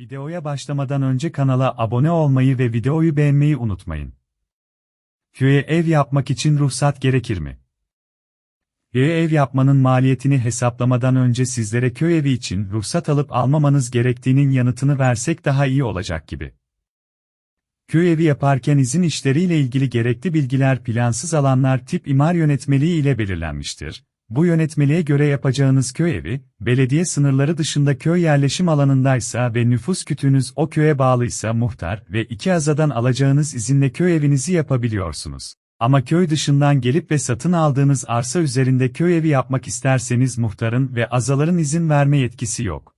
Videoya başlamadan önce kanala abone olmayı ve videoyu beğenmeyi unutmayın. Köye ev yapmak için ruhsat gerekir mi? Köye ev yapmanın maliyetini hesaplamadan önce sizlere köy evi için ruhsat alıp almamanız gerektiğinin yanıtını versek daha iyi olacak gibi. Köy evi yaparken izin işleriyle ilgili gerekli bilgiler plansız alanlar tip imar yönetmeliği ile belirlenmiştir. Bu yönetmeliğe göre yapacağınız köy evi, belediye sınırları dışında köy yerleşim alanındaysa ve nüfus kütüğünüz o köye bağlıysa muhtar ve iki azadan alacağınız izinle köy evinizi yapabiliyorsunuz. Ama köy dışından gelip ve satın aldığınız arsa üzerinde köy evi yapmak isterseniz muhtarın ve azaların izin verme yetkisi yok.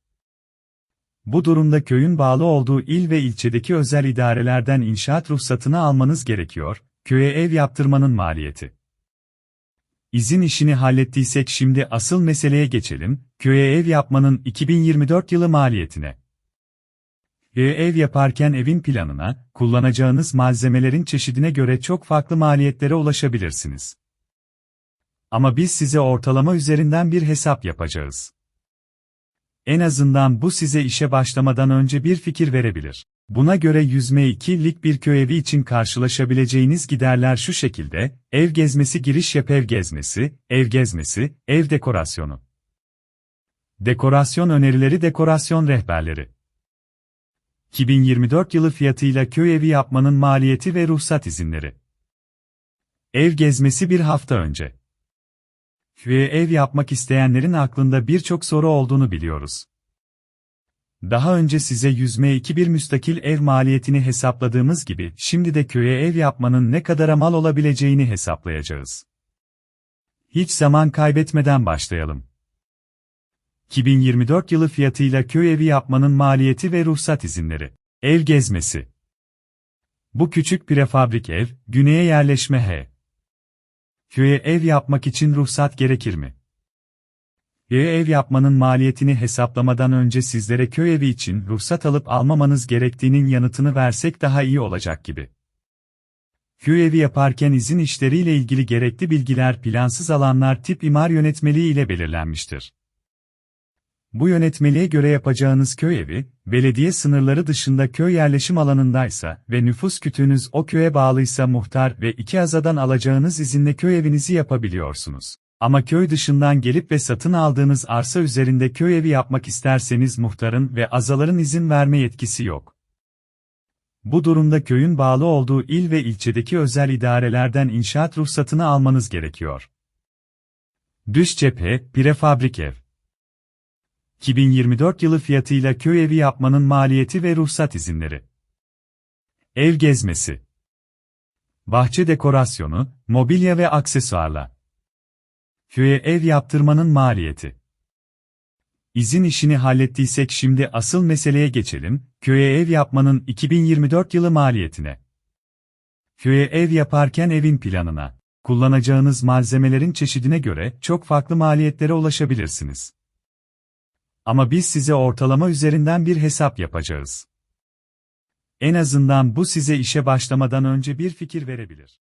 Bu durumda köyün bağlı olduğu il ve ilçedeki özel idarelerden inşaat ruhsatını almanız gerekiyor, köye ev yaptırmanın maliyeti. İzin işini hallettiysek şimdi asıl meseleye geçelim, köye ev yapmanın 2024 yılı maliyetine. Köye ev yaparken evin planına, kullanacağınız malzemelerin çeşidine göre çok farklı maliyetlere ulaşabilirsiniz. Ama biz size ortalama üzerinden bir hesap yapacağız. En azından bu size işe başlamadan önce bir fikir verebilir. Buna göre yüzme 2'lik bir köy evi için karşılaşabileceğiniz giderler şu şekilde, ev gezmesi giriş yap ev gezmesi, ev gezmesi, ev dekorasyonu. Dekorasyon önerileri dekorasyon rehberleri. 2024 yılı fiyatıyla köy evi yapmanın maliyeti ve ruhsat izinleri. Ev gezmesi bir hafta önce. Köye ev yapmak isteyenlerin aklında birçok soru olduğunu biliyoruz. Daha önce size yüzme 2 bir müstakil ev maliyetini hesapladığımız gibi, şimdi de köye ev yapmanın ne kadara mal olabileceğini hesaplayacağız. Hiç zaman kaybetmeden başlayalım. 2024 yılı fiyatıyla köy evi yapmanın maliyeti ve ruhsat izinleri. Ev gezmesi. Bu küçük prefabrik ev, güneye yerleşme H. Köye ev yapmak için ruhsat gerekir mi? Köye ev yapmanın maliyetini hesaplamadan önce sizlere köy evi için ruhsat alıp almamanız gerektiğinin yanıtını versek daha iyi olacak gibi. Köy evi yaparken izin işleriyle ilgili gerekli bilgiler plansız alanlar tip imar yönetmeliği ile belirlenmiştir. Bu yönetmeliğe göre yapacağınız köy evi, belediye sınırları dışında köy yerleşim alanındaysa ve nüfus kütüğünüz o köye bağlıysa muhtar ve iki azadan alacağınız izinle köy evinizi yapabiliyorsunuz. Ama köy dışından gelip ve satın aldığınız arsa üzerinde köy evi yapmak isterseniz muhtarın ve azaların izin verme yetkisi yok. Bu durumda köyün bağlı olduğu il ve ilçedeki özel idarelerden inşaat ruhsatını almanız gerekiyor. Düz cephe, prefabrik ev. 2024 yılı fiyatıyla köy evi yapmanın maliyeti ve ruhsat izinleri. Ev gezmesi. Bahçe dekorasyonu, mobilya ve aksesuarla. Köye ev yaptırmanın maliyeti. İzin işini hallettiysek şimdi asıl meseleye geçelim, köye ev yapmanın 2024 yılı maliyetine. Köye ev yaparken evin planına, kullanacağınız malzemelerin çeşidine göre çok farklı maliyetlere ulaşabilirsiniz. Ama biz size ortalama üzerinden bir hesap yapacağız. En azından bu size işe başlamadan önce bir fikir verebilir.